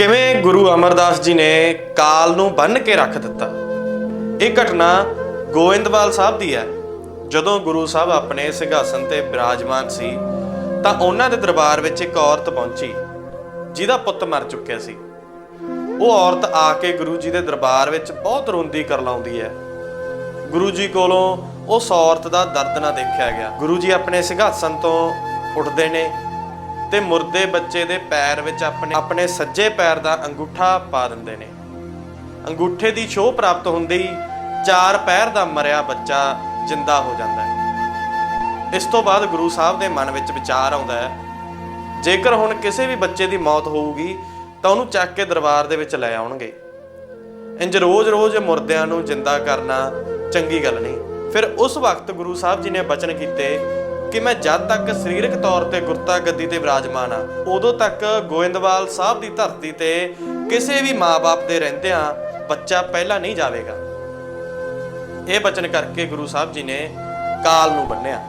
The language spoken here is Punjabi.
ਕਿਵੇਂ ਗੁਰੂ ਅਮਰਦਾਸ ਜੀ ਨੇ ਕਾਲ ਨੂੰ ਬੰਨ ਕੇ ਰੱਖ ਦਿੱਤਾ? ਇਹ ਘਟਨਾ ਗੋਇੰਦਵਾਲ ਸਾਹਿਬ ਦੀ ਹੈ। ਜਦੋਂ ਗੁਰੂ ਸਾਹਿਬ ਆਪਣੇ ਸਿੰਘਾਸਨ ਤੇ ਬਿਰਾਜਮਾਨ ਸੀ, ਤਾਂ ਉਹਨਾਂ ਦੇ ਦਰਬਾਰ ਵਿੱਚ ਇੱਕ ਔਰਤ ਪਹੁੰਚੀ, ਜਿਹਦਾ ਪੁੱਤ ਮਰ ਚੁੱਕਿਆ ਸੀ। ਉਹ ਔਰਤ ਆ ਕੇ ਗੁਰੂ ਜੀ ਦੇ ਦਰਬਾਰ ਵਿੱਚ ਬਹੁਤ ਰੋਂਦੀ ਕਰ ਲਾਉਂਦੀ ਹੈ। ਗੁਰੂ ਜੀ ਕੋਲੋਂ ਉਸ ਔਰਤ ਦਾ ਦਰਦ ਨਾ ਦੇਖਿਆ ਗਿਆ। ਗੁਰੂ ਜੀ ਆਪਣੇ ਸਿੰਘਾਸਨ ਤੋਂ ਉੱਠਦੇ ਨੇ। ਤੇ ਮੁਰਦੇ ਬੱਚੇ ਦੇ ਪੈਰ ਵਿੱਚ ਆਪਣੇ ਆਪਣੇ ਸੱਜੇ ਪੈਰ ਦਾ ਅੰਗੂਠਾ ਪਾ ਦਿੰਦੇ ਨੇ। ਅੰਗੂਠੇ ਦੀ ਛੋਹ ਪ੍ਰਾਪਤ ਹੁੰਦੇ ਹੀ ਚਾਰ ਪੈਰ ਦਾ ਮਰਿਆ ਬੱਚਾ ਜਿੰਦਾ ਹੋ ਜਾਂਦਾ ਹੈ। ਇਸ ਤੋਂ ਬਾਅਦ ਗੁਰੂ ਸਾਹਿਬ ਦੇ ਮਨ ਵਿੱਚ ਵਿਚਾਰ ਆਉਂਦਾ ਹੈ, ਜੇਕਰ ਹੁਣ ਕਿਸੇ ਵੀ ਬੱਚੇ ਦੀ ਮੌਤ ਹੋਊਗੀ, ਤਾਂ ਉਹਨੂੰ ਚੱਕ ਕੇ ਦਰਬਾਰ ਦੇ ਵਿੱਚ ਲੈ ਆਉਣਗੇ। ਇੰਜ ਰੋਜ਼-ਰੋਜ਼ ਮੁਰਦਿਆਂ ਨੂੰ ਜਿੰਦਾ ਕਰਨਾ ਚੰਗੀ ਗੱਲ ਨਹੀਂ। ਫਿਰ ਉਸ ਵਕਤ ਗੁਰੂ ਸਾਹਿਬ ਜੀ ਨੇ ਬਚਨ ਕੀਤੇ ਕਿ ਮੈਂ ਜਦ ਤੱਕ ਸਰੀਰਕ ਤੌਰ ਤੇ ਗੁਰਤਾ ਗੱਦੀ ਤੇ ਵਿਰਾਜਮਾਨ ਆ ਉਦੋਂ ਤੱਕ ਗੋਇੰਦਵਾਲ ਸਾਹਿਬ ਦੀ ਧਰਤੀ ਤੇ ਕਿਸੇ ਵੀ ਮਾਪੇ ਦੇ ਰਹਿੰਦਿਆਂ ਬੱਚਾ ਪਹਿਲਾਂ ਨਹੀਂ ਜਾਵੇਗਾ। ਇਹ ਬਚਨ ਕਰਕੇ ਗੁਰੂ ਸਾਹਿਬ ਜੀ ਨੇ ਕਾਲ ਨੂੰ ਬੰਨਿਆ।